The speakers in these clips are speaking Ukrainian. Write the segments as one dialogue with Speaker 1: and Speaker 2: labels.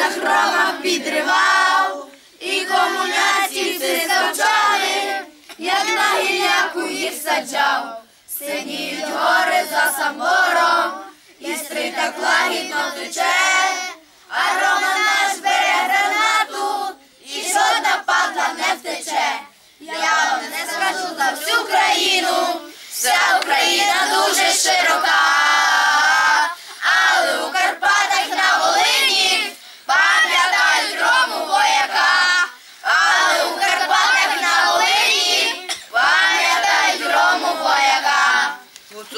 Speaker 1: сходах Рома підривав, і комуняції завчали, як на гілляку їх саджав. Синіють гори за самором, і стрита лагідно тече, а Рома наш бере гранату, і жодна падла не втече. Я вам не скажу за всю країну, вся Україна дуже широка, але у Карпатах на Волині пам'ятають Рому вояка, але у Карпатах на Волині пам'ятають Рому вояка. Це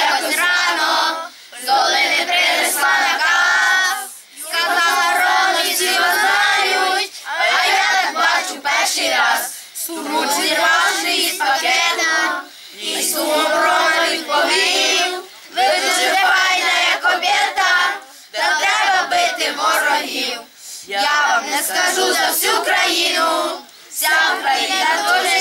Speaker 1: якось рано, з долини принесла наказ, сказала Рома, всі знають, а я так бачу перший раз. Суму зірвавши із пакета, і сумом Рома відповів, ви дуже файна як обєта, та треба бити ворогів. Я вам не скажу за всю країну, вся Україна дуже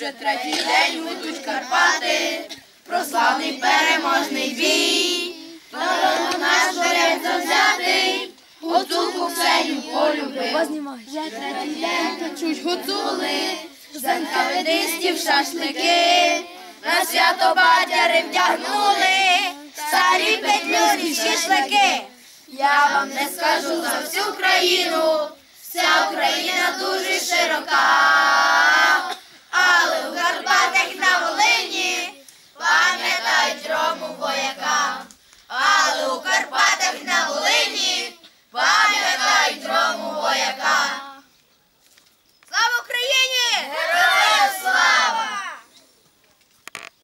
Speaker 1: Вже третій день ведуть Карпати, про славний переможний бій. Народ наш горять завзятий, гуцулку Ксеню полюбив. Вже третій день течуть гуцули, з енкаведистів шашлики, на свято батяри вдягнули, старі петлюрі шашлики. Я вам не скажу за всю країну, вся Україна дуже широка,